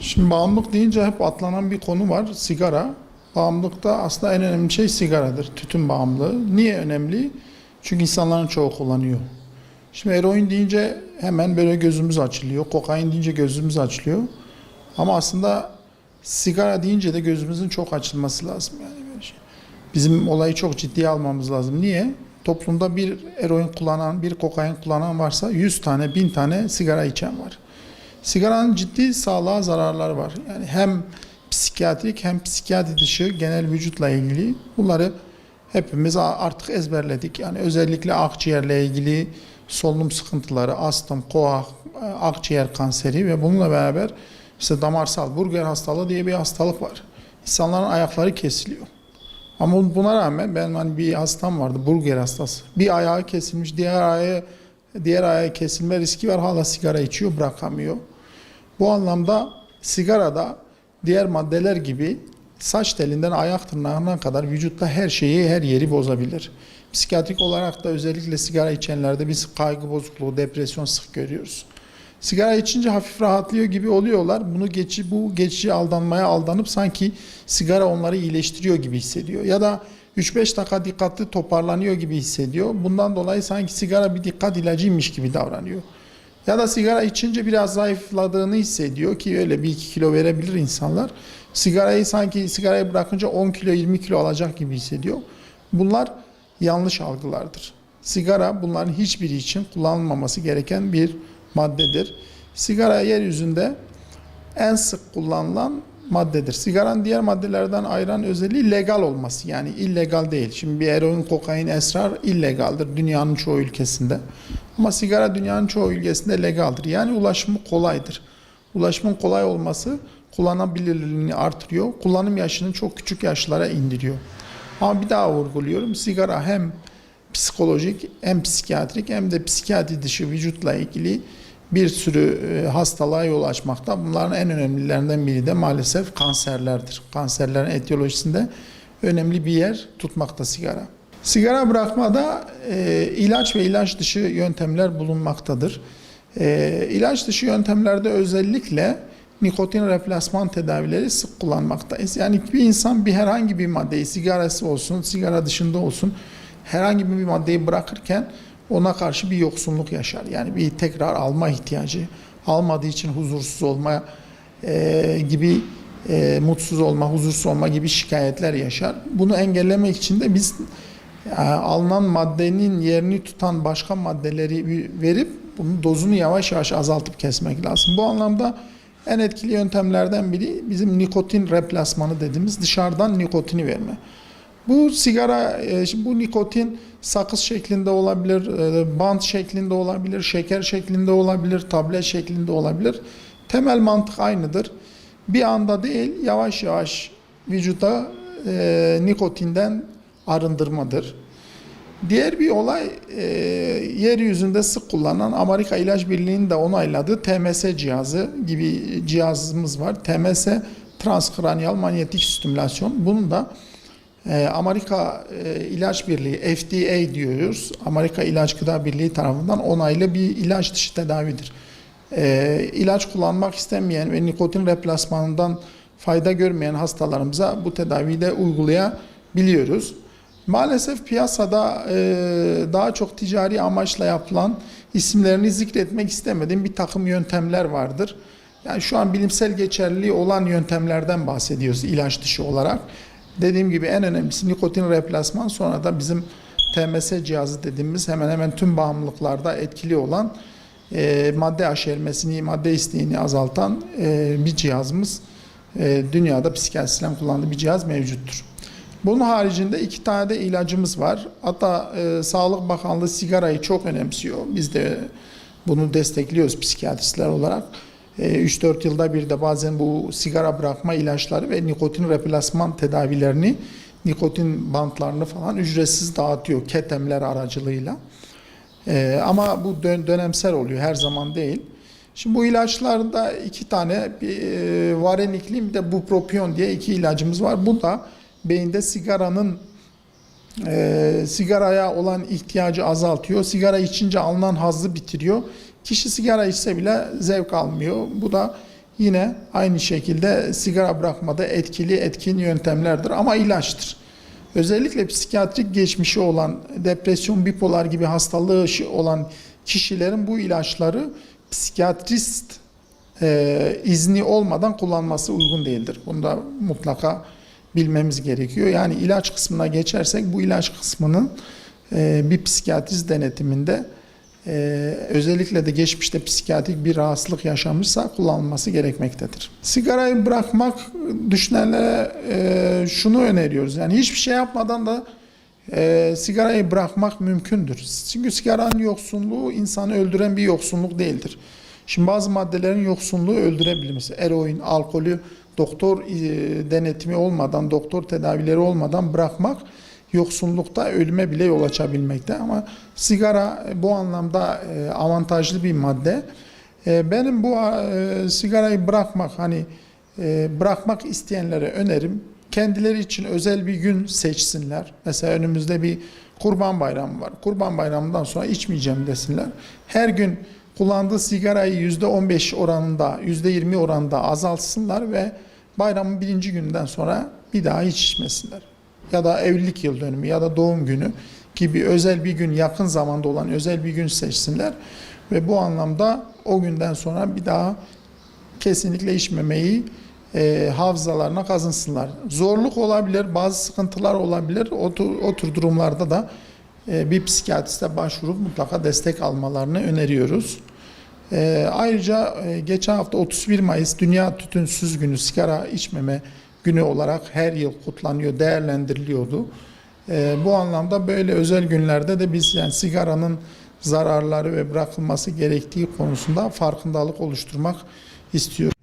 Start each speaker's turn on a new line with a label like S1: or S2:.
S1: Şimdi bağımlılık deyince hep atlanan bir konu var. Sigara. Bağımlılıkta aslında en önemli şey sigaradır. Tütün bağımlılığı. Niye önemli? Çünkü insanların çoğu kullanıyor. Şimdi eroin deyince hemen böyle gözümüz açılıyor. Kokain deyince gözümüz açılıyor. Ama aslında sigara deyince de gözümüzün çok açılması lazım. Yani şey. Bizim olayı çok ciddiye almamız lazım. Niye? Toplumda bir eroin kullanan, bir kokain kullanan varsa 100 tane, 1000 tane sigara içen var. Sigaranın ciddi sağlığa zararları var. Yani hem psikiyatrik hem psikiyatri dışı genel vücutla ilgili bunları hepimiz artık ezberledik. Yani özellikle akciğerle ilgili solunum sıkıntıları, astım, koa, akciğer kanseri ve bununla beraber işte damarsal burger hastalığı diye bir hastalık var. İnsanların ayakları kesiliyor. Ama buna rağmen ben hani bir hastam vardı burger hastası. Bir ayağı kesilmiş, diğer ayağı diğer ayağı kesilme riski var. Hala sigara içiyor, bırakamıyor. Bu anlamda sigarada diğer maddeler gibi saç telinden ayak tırnağına kadar vücutta her şeyi, her yeri bozabilir. Psikiyatrik olarak da özellikle sigara içenlerde biz kaygı bozukluğu, depresyon sık görüyoruz. Sigara içince hafif rahatlıyor gibi oluyorlar. Bunu geçi bu geçici aldanmaya aldanıp sanki sigara onları iyileştiriyor gibi hissediyor. Ya da 3-5 dakika dikkatli toparlanıyor gibi hissediyor. Bundan dolayı sanki sigara bir dikkat ilacıymış gibi davranıyor. Ya da sigara içince biraz zayıfladığını hissediyor ki öyle bir iki kilo verebilir insanlar. Sigarayı sanki sigarayı bırakınca 10 kilo 20 kilo alacak gibi hissediyor. Bunlar yanlış algılardır. Sigara bunların hiçbiri için kullanılmaması gereken bir maddedir. Sigara yeryüzünde en sık kullanılan maddedir. Sigaranın diğer maddelerden ayıran özelliği legal olması. Yani illegal değil. Şimdi bir eroin, kokain, esrar illegaldir dünyanın çoğu ülkesinde. Ama sigara dünyanın çoğu ülkesinde legaldir. Yani ulaşımı kolaydır. Ulaşımın kolay olması kullanabilirliğini artırıyor. Kullanım yaşını çok küçük yaşlara indiriyor. Ama bir daha vurguluyorum. Sigara hem psikolojik hem psikiyatrik hem de psikiyatri dışı vücutla ilgili bir sürü e, hastalığa yol açmakta. Bunların en önemlilerinden biri de maalesef kanserlerdir. Kanserlerin etiyolojisinde önemli bir yer tutmakta sigara. Sigara bırakmada e, ilaç ve ilaç dışı yöntemler bulunmaktadır. E, ilaç dışı yöntemlerde özellikle nikotin replasman tedavileri sık kullanmaktayız. Yani bir insan bir herhangi bir maddeyi sigarası olsun, sigara dışında olsun herhangi bir maddeyi bırakırken ona karşı bir yoksunluk yaşar. Yani bir tekrar alma ihtiyacı, almadığı için huzursuz olma e, gibi e, mutsuz olma, huzursuz olma gibi şikayetler yaşar. Bunu engellemek için de biz e, alınan maddenin yerini tutan başka maddeleri verip bunun dozunu yavaş yavaş azaltıp kesmek lazım. Bu anlamda en etkili yöntemlerden biri bizim nikotin replasmanı dediğimiz dışarıdan nikotini verme. Bu sigara, e, bu nikotin sakız şeklinde olabilir, e, bant şeklinde olabilir, şeker şeklinde olabilir, tablet şeklinde olabilir. Temel mantık aynıdır. Bir anda değil, yavaş yavaş vücuda e, nikotinden arındırmadır. Diğer bir olay e, yeryüzünde sık kullanılan Amerika İlaç Birliği'nin de onayladığı TMS cihazı gibi cihazımız var. TMS transkranyal manyetik stimülasyon. Bunu da Amerika e, İlaç Birliği FDA diyoruz. Amerika İlaç Gıda Birliği tarafından onaylı bir ilaç dışı tedavidir. E, ilaç kullanmak istemeyen ve nikotin replasmanından fayda görmeyen hastalarımıza bu tedaviyi de uygulayabiliyoruz. Maalesef piyasada e, daha çok ticari amaçla yapılan isimlerini zikretmek istemediğim bir takım yöntemler vardır. Yani şu an bilimsel geçerliliği olan yöntemlerden bahsediyoruz ilaç dışı olarak. Dediğim gibi en önemlisi nikotin replasman sonra da bizim TMS cihazı dediğimiz hemen hemen tüm bağımlılıklarda etkili olan e, madde aşermesini, madde isteğini azaltan e, bir cihazımız. E, dünyada psikiyatristlerin kullandığı bir cihaz mevcuttur. Bunun haricinde iki tane de ilacımız var. Hatta e, Sağlık Bakanlığı sigarayı çok önemsiyor. Biz de bunu destekliyoruz psikiyatristler olarak. 3-4 yılda bir de bazen bu sigara bırakma ilaçları ve nikotin replasman tedavilerini, nikotin bantlarını falan ücretsiz dağıtıyor ketemler aracılığıyla. Ee, ama bu dön dönemsel oluyor, her zaman değil. Şimdi bu ilaçlarda iki tane, bir e, varenikli bir de bupropion diye iki ilacımız var. Bu da beyinde sigaranın e, sigaraya olan ihtiyacı azaltıyor. Sigara içince alınan hazzı bitiriyor. Kişi sigara içse bile zevk almıyor. Bu da yine aynı şekilde sigara bırakmada etkili etkin yöntemlerdir ama ilaçtır. Özellikle psikiyatrik geçmişi olan depresyon, bipolar gibi hastalığı olan kişilerin bu ilaçları psikiyatrist e, izni olmadan kullanması uygun değildir. Bunu da mutlaka bilmemiz gerekiyor. Yani ilaç kısmına geçersek bu ilaç kısmının e, bir psikiyatrist denetiminde e, özellikle de geçmişte psikiyatrik bir rahatsızlık yaşamışsa kullanılması gerekmektedir. Sigarayı bırakmak düşünenlere e, şunu öneriyoruz. Yani hiçbir şey yapmadan da e, sigarayı bırakmak mümkündür. Çünkü sigaranın yoksunluğu insanı öldüren bir yoksunluk değildir. Şimdi bazı maddelerin yoksunluğu öldürebilir. Mesela eroin, alkolü doktor e, denetimi olmadan, doktor tedavileri olmadan bırakmak yoksunlukta ölüme bile yol açabilmekte. Ama sigara bu anlamda e, avantajlı bir madde. E, Benim bu e, sigarayı bırakmak hani bırakmak isteyenlere önerim kendileri için özel bir gün seçsinler. Mesela önümüzde bir Kurban Bayramı var. Kurban Bayramı'ndan sonra içmeyeceğim desinler. Her gün kullandığı sigarayı %15 oranında, %20 oranında azaltsınlar ve bayramın birinci günden sonra bir daha hiç içmesinler. Ya da evlilik yıl dönümü ya da doğum günü gibi özel bir gün, yakın zamanda olan özel bir gün seçsinler. Ve bu anlamda o günden sonra bir daha kesinlikle içmemeyi e, hafızalarına kazınsınlar. Zorluk olabilir, bazı sıkıntılar olabilir. O, tür- o tür durumlarda da e, bir psikiyatriste başvurup mutlaka destek almalarını öneriyoruz. E, ayrıca e, geçen hafta 31 Mayıs Dünya Tütünsüz Günü, sigara içmeme günü olarak her yıl kutlanıyor, değerlendiriliyordu. E, bu anlamda böyle özel günlerde de biz yani sigaranın zararları ve bırakılması gerektiği konusunda farkındalık oluşturmak istiyoruz.